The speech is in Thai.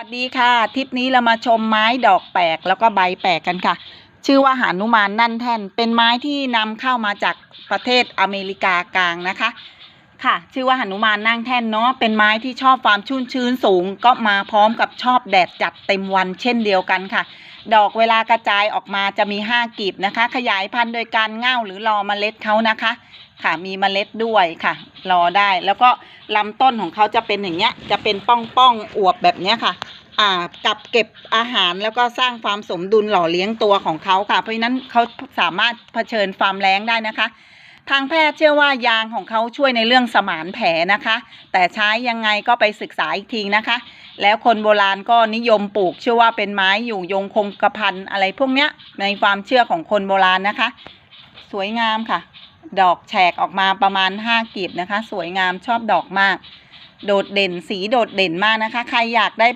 สวัสดีค่ะทริปนี้เรามาชมไม้ดอกแปลกแล้วก็ใบแปลกกันค่ะ ชื่อว่าหานุมานนั่นแท่น เป็นไม้ที่นำเข้ามาจากประเทศอเมริกากลางนะคะ ค่ะ ชื่อว่าหานุมานนั่งแท่นเนาะเป็นไม้ที่ชอบความชุ่มชื้นสูง ก็มาพร้อมกับชอบแดดจัดเต็มวันเช่นเดียวกันค่ะ ดอกเวลากระจายออกมาจะมีห้ากีบนะคะ ขยายพันธุ์โดยการเง่าหรือรอเมล็ดเขานะคะ ค่ะมีเมล็ดด้วยค่ะ รอได้แล้วก็ลำต้นของเขาจะเป็นอย่างเงี้ยจะเป็นป้องป้องๆอวบแบบเนี้ยค่ะ กับเก็บอาหารแล้วก็สร้างความสมดุลหล่อเลี้ยงตัวของเขาค่ะ เพราะฉะนั้นเขาสามารถเผชิญความแรงได้นะคะ ทางแพทย์เชื่อว่ายางของเขาช่วยในเรื่องสมานแผลนะคะ แต่ใช้ยังไงก็ไปศึกษาอีกทีนะคะ แล้วคนโบราณก็นิยมปลูกเชื่อว่าเป็นไม้อยู่ยงคงกระพันอะไรพวกเนี้ยในความเชื่อของคนโบราณนะคะ สวยงามค่ะ ดอกแฉกออกมาประมาณห้ากีบนะคะ สวยงามชอบดอกมาก โดดเด่นสีโดดเด่นมากนะคะ ใครอยากได้